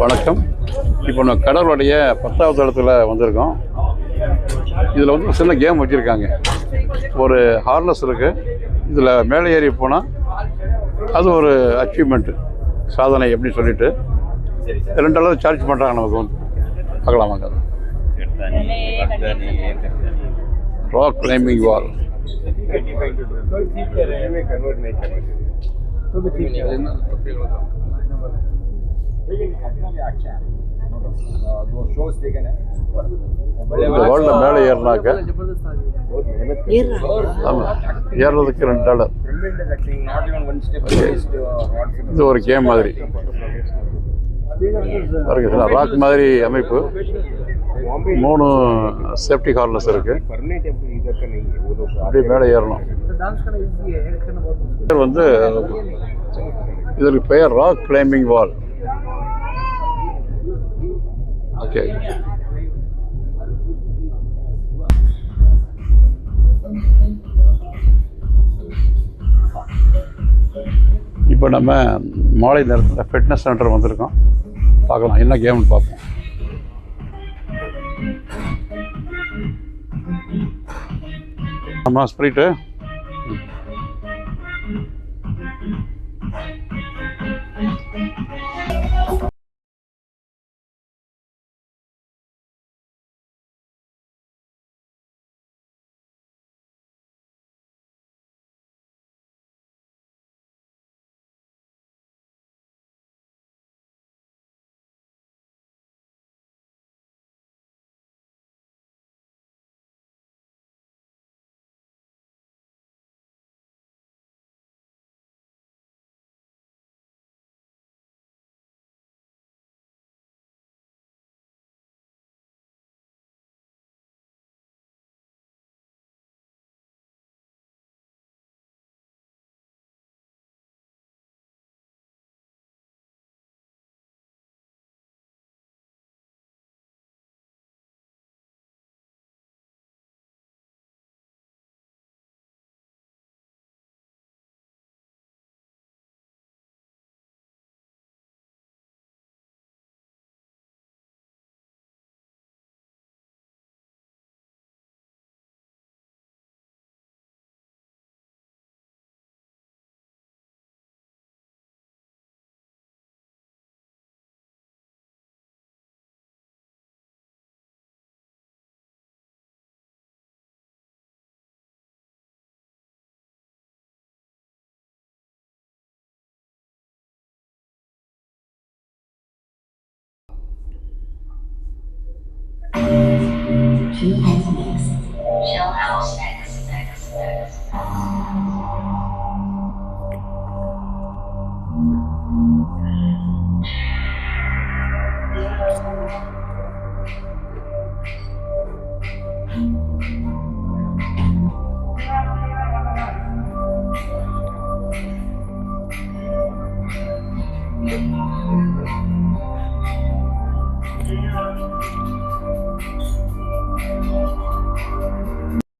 வணக்கம். இப்போ நம்ம கடவுளுடைய பத்தாவது இடத்துல வந்திருக்கோம். இதில் வந்து ஒரு சின்ன கேம் வச்சுருக்காங்க. ஒரு ஹார்னஸ் இருக்குது இதில் மேலே ஏறி போனால் அது ஒரு அச்சீவ்மெண்ட்டு சாதனை அப்படின்னு சொல்லிட்டு ரெண்டு அளவு சார்ஜ் பண்ணுறாங்க நமக்கு வந்து. பார்க்கலாமாங்க அது ராக் கிளைம்பிங் வால் இந்த வேர்ல்டில் மேலே ஏறினாக்க ஆமாம் ஏறுறதுக்கு ரெண்டு டாலர் இது ஒரு கேம் மாதிரி. சார் ராக் மாதிரி அமைப்பு. மூணு சேஃப்டி ஹார்னஸ் இருக்கு. அப்படியே மேலே ஏறணும். பேர் வந்து இதற்கு பெயர் ராக் கிளைம்பிங் வால் ஓகே இப்போ நம்ம மாலை நேரத்தில் ஃபிட்னஸ் சென்டர் வந்திருக்கோம். பார்க்கலாம் என்ன கேம்னு பார்ப்போம். ஆமாம் ஸ்ப்ரீட்டு. Two X Mix.